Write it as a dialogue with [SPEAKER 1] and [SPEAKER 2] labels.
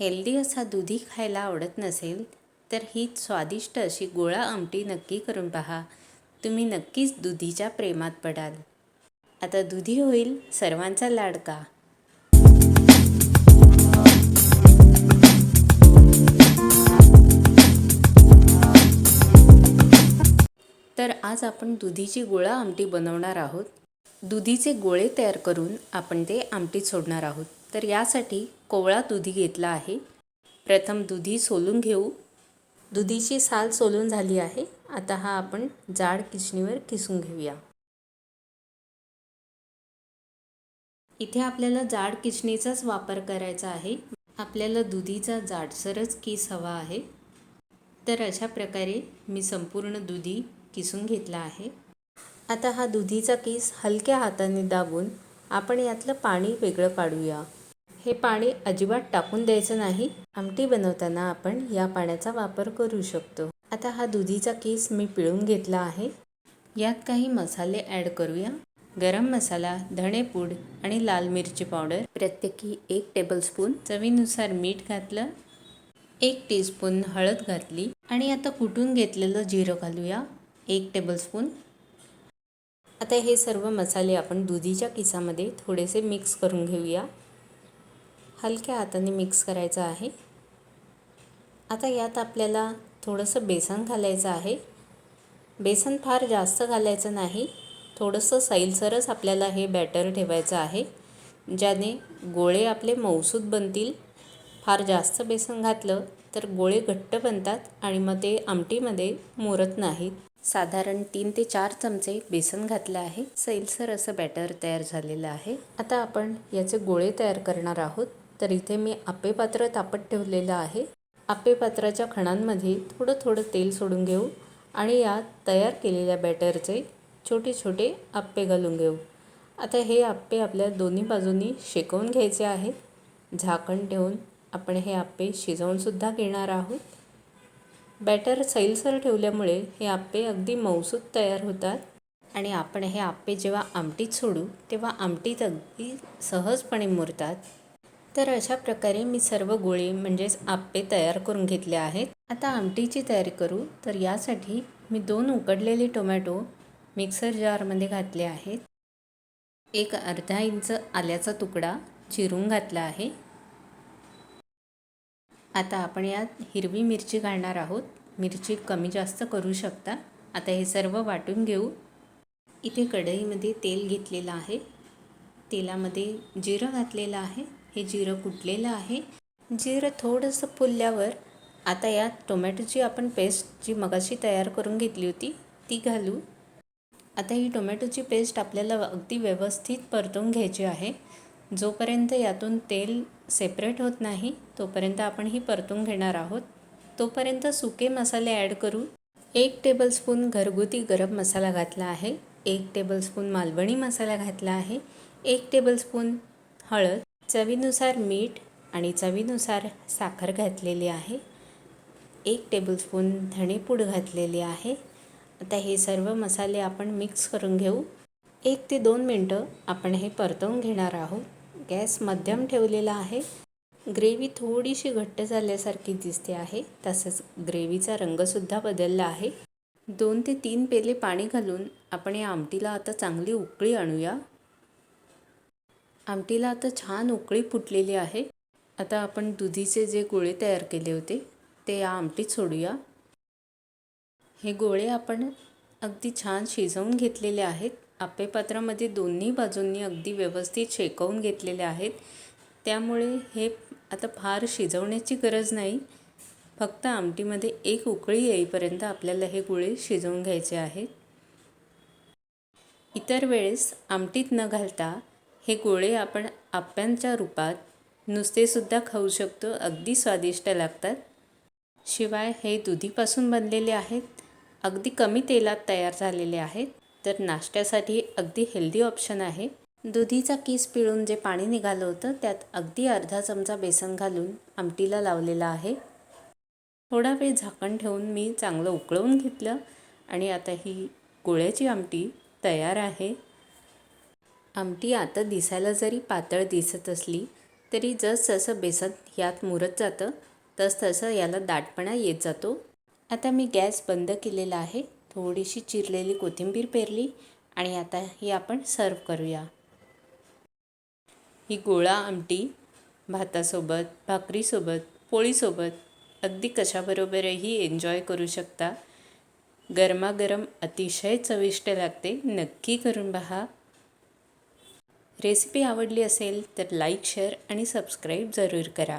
[SPEAKER 1] Healthy असा दुधी खायला आवडत नसेल तर ही स्वादिष्ट अशी गोळा आमटी नक्की करून पहा. तुम्ही नक्कीच दुधीच्या प्रेमात पडाल. आता दुधी होईल सर्वांचा लाडका. तर आज आपण दुधीची गोळा आमटी बनवणार आहोत. दुधीचे गोळे तयार करून आपण ते आमटीत सोडणार आहोत. तर यासाठी कोवळा दुधी घेतला आहे. प्रथम दुधी सोलून घेऊ. दुधीची साल सोलून झाली आहे. आता हा आपण जाड किसणीवर किसून घेऊया. इथे आपल्याला जाड किसणीचाच वापर करायचा आहे. आपल्याला दुधीचा जाडसरच किस हवा आहे. तर अशा प्रकारे मी संपूर्ण दुधी किसून घेतला आहे. आता हा दुधीचा किस हलक्या हाताने दाबून आपण यातलं पाणी वेगळं पाडूया. हे पाणी अजिबात टाकून द्यायचं नाही. आमटी बनवताना आपण या पाण्याचा वापर करू शकतो. आता हा दुधीचा केस मी पिळून घेतला आहे. यात काही मसाले ॲड करूया. गरम मसाला धणेपूड आणि लाल मिरची पावडर. प्रत्येकी एक टेबलस्पून चवीनुसार मीठ घातलं. एक टीस्पून हळद घातली. आणि आता कुटून घेतलेलं जिरं घालूया. एक टेबलस्पून आता हे सर्व मसाले आपण दुधीच्या किसामध्ये थोडेसे मिक्स करून घेऊया. हलक्या हाताने मिक्स करायचं आहे. आता यात आपल्याला थोडंसं बेसन घालायचं आहे. बेसन फार जास्त घालायचं नाही. थोडंसं सैलसरच आपल्याला हे बॅटर ठेवायचं आहे. ज्याने गोळे आपले मऊसूद बनतील. फार जास्त बेसन घातलं तर गोळे घट्ट बनतात आणि मग ते आमटीमध्ये मुरत नाहीत. साधारण तीन ते चार चमचे बेसन घातलं आहे. सैलसर असं बॅटर तयार झालेलं आहे. आता आपण याचे गोळे तयार करणार आहोत. तर इथे मी आप्पे पात्र तापत ठेवलेलं आहे. आप्पे पात्राच्या खणांमध्ये थोडं थोडं तेल सोडून घेऊ आणि यात तयार केलेल्या बॅटरचे छोटे छोटे आप्पे घालून घेऊ. आता हे आप्पे आपल्या दोन्ही बाजूंनी शेकवून घ्यायचे आहेत. झाकण ठेवून आपण हे आप्पे शिजवूनसुद्धा घेणार आहोत. बॅटर सैलसर ठेवल्यामुळे हे आप्पे अगदी मऊसूत तयार होतात. आणि आपण हे आप्पे जेव्हा आमटीत सोडू तेव्हा आमटीत अगदी सहजपणे मुरतात. तर अशा प्रकारे मी सर्व गोळे म्हणजेच आप्पे तयार करून घेतले आहेत. आता आमटीची तयारी करू. तर यासाठी मी दोन उकडलेले टोमॅटो मिक्सर जारमध्ये घातले आहेत. एक अर्धा इंच आल्याचा तुकडा चिरून घातला आहे. आता आपण यात हिरवी मिरची घालणार आहोत. मिरची कमी जास्त करू शकता. आता हे सर्व वाटून घेऊ. इथे कढईमध्ये तेल घेतलेलं आहे. तेलामध्ये जिरं घातलेलं आहे. हे जिरं कुटलेलं आहे. जिरं थोडंसं फुलल्यावर आता यात टोमॅटोची आपण पेस्ट जी मगाशी तयार करून घेतली होती ती घालू. आता ही टोमॅटोची पेस्ट आपल्याला अगदी व्यवस्थित परतून घ्यायची आहे. जोपर्यंत यातून तेल सेपरेट होत नाही तोपर्यंत आपण ही परतून घेणार आहोत. तोपर्यंत सुके मसाले ॲड करू. एक टेबलस्पून घरगुती गरम मसाला घातला आहे. एक टेबलस्पून मालवणी मसाला घातला आहे. एक टेबलस्पून हळद. चवीनुसार मीठ आणि चवीनुसार साखर घातलेली आहे. एक टेबलस्पून धणेपूड घातलेली आहे. आता हे सर्व मसाले आपण मिक्स करून घेऊ. एक ते दोन मिनटं आपण हे परतवून घेणार आहोत. गॅस मध्यम ठेवलेला आहे. ग्रेव्ही थोडीशी घट्ट झाल्यासारखी दिसते आहे. तसंच ग्रेव्हीचा रंगसुद्धा बदलला आहे. दोन ते तीन पेले पाणी घालून आपण या आमटीला आता चांगली उकळी आणूया. आमटीला आता छान उकळी फुटलेली आहे. आता आपण दुधीचे जे गोळे तयार केले होते ते या आमटीत सोडूया. हे गोळे आपण अगदी छान शिजवून घेतलेले आहेत. आप्पेपात्रामध्ये दोन्ही बाजूंनी अगदी व्यवस्थित शेकवून घेतलेले आहेत. त्यामुळे हे आता फार शिजवण्याची गरज नाही. फक्त आमटीमध्ये एक उकळी येईपर्यंत आपल्याला हे गोळे शिजवून घ्यायचे आहेत. इतर वेळेस आमटीत न घालता हे गोळे आपण आप्यांच्या रूपात नुसतेसुद्धा खाऊ शकतो अगदी स्वादिष्ट लागतात. शिवाय हे दुधीपासून बनलेले आहेत अगदी कमी तेलात तयार झालेले आहेत तर नाश्त्यासाठी अगदी हेल्दी ऑप्शन आहे. दुधीचा किस पिळून जे पाणी निघालं होतं त्यात अगदी अर्धा चमचा बेसन घालून आमटीला लावलेला आहे. थोडा वेळ झाकण ठेवून मी चांगलं उकळवून घेतलं आणि आता ही गोळ्याची आमटी तयार आहे. आमटी आता दिसायला जरी पातळ दिसत असली तरी जसजसं बेसन यात मुरत जातं तसतसं याला दाटपणा येत जातो. आता मी गॅस बंद केलेला आहे. थोडीशी चिरलेली कोथिंबीर पेरली आणि आता ही आपण सर्व करूया. ही गोळा आमटी भातासोबत भाकरीसोबत पोळीसोबत अगदी कशाबरोबरही एन्जॉय करू शकता. गरमागरम अतिशय चविष्ट लागते. नक्की करून पहा. रेसिपी आवडली असेल तर लाईक शेअर आणि सबस्क्राईब जरूर करा.